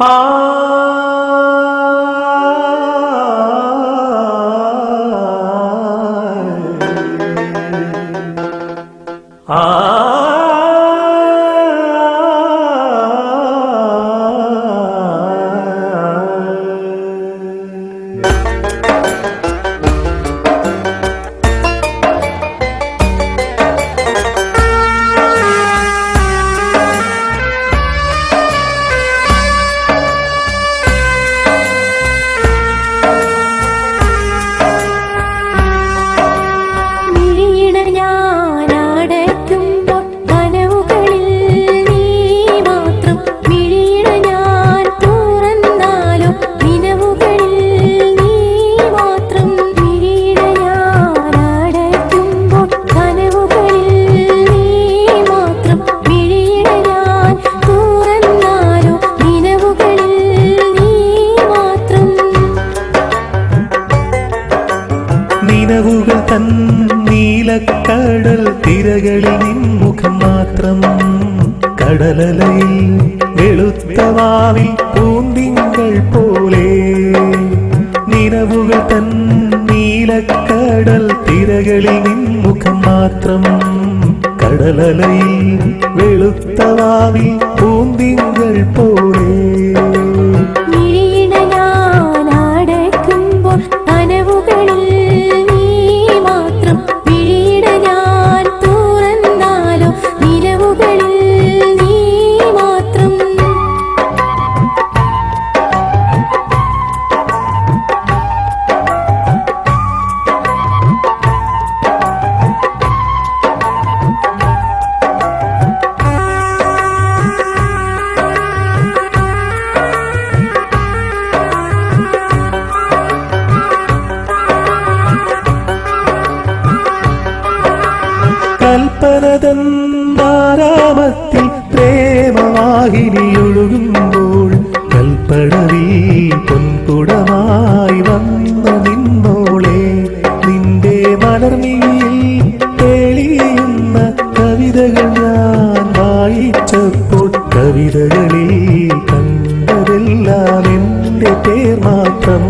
Ah നീലക്കടൽ തിരകളിൽ നിൻമുഖം മാത്രം. കടലലയിൽ വെളുത്തവാവിൽ പൂന്തിങ്കൾ പോലെ. നിലവുകൾ തൻ നീലക്കടൽ തിരകളിൽ നിൻമുഖം മാത്രം. കടലലയിൽ വെളുത്തവാവിൽ പൂന്തിങ്കൾ പോലെ. പ്രേമവാഹിനിയൊഴുകുമ്പോൾ കൽപ്പടവി പൊൻകുടമായി വന്നു നിന്നോളെ നിന്റെ മലർമിഴിയിൽ തെളിയുന്ന കവിതകൾ ഞാൻ വായിച്ചപ്പോൾ കവിതകളിൽ കണ്ടതെല്ലാം എന്റെ പേർ മാത്രം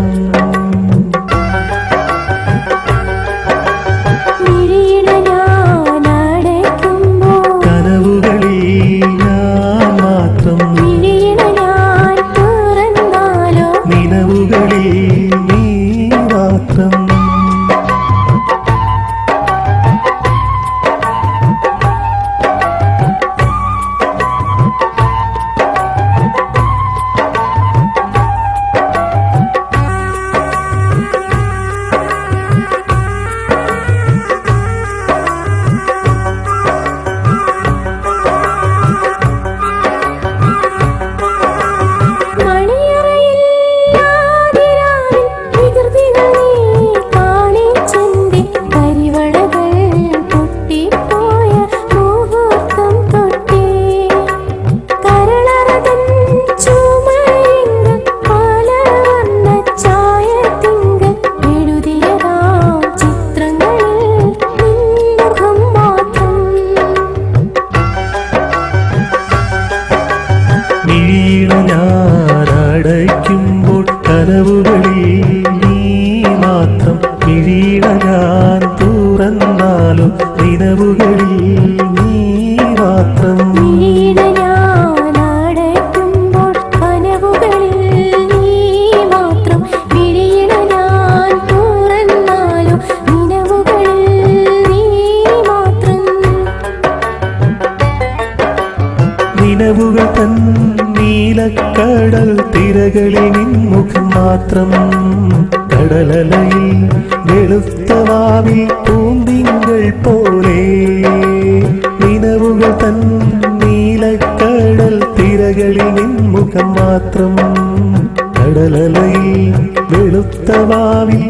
കനവുകളിൽ നീ മാത്രം വീണ ഞാൻ തുറന്നാലും നിലവുകളിൽ നീ മാത്രം. നിലവുകൾ തൻ നീലക്കടൽ തിരകളിൽ നിൻമുഖം മാത്രം കടലലയിൽ വെളുത്തവാവിൽ പൂന്തിങ്കൾ പോലെ നിലവുകൾ തൻ നീലക്കടൽ തിരകളിൽ നിൻമുഖം മാത്രം കടലലയിൽ വെളുത്തവാവിൽ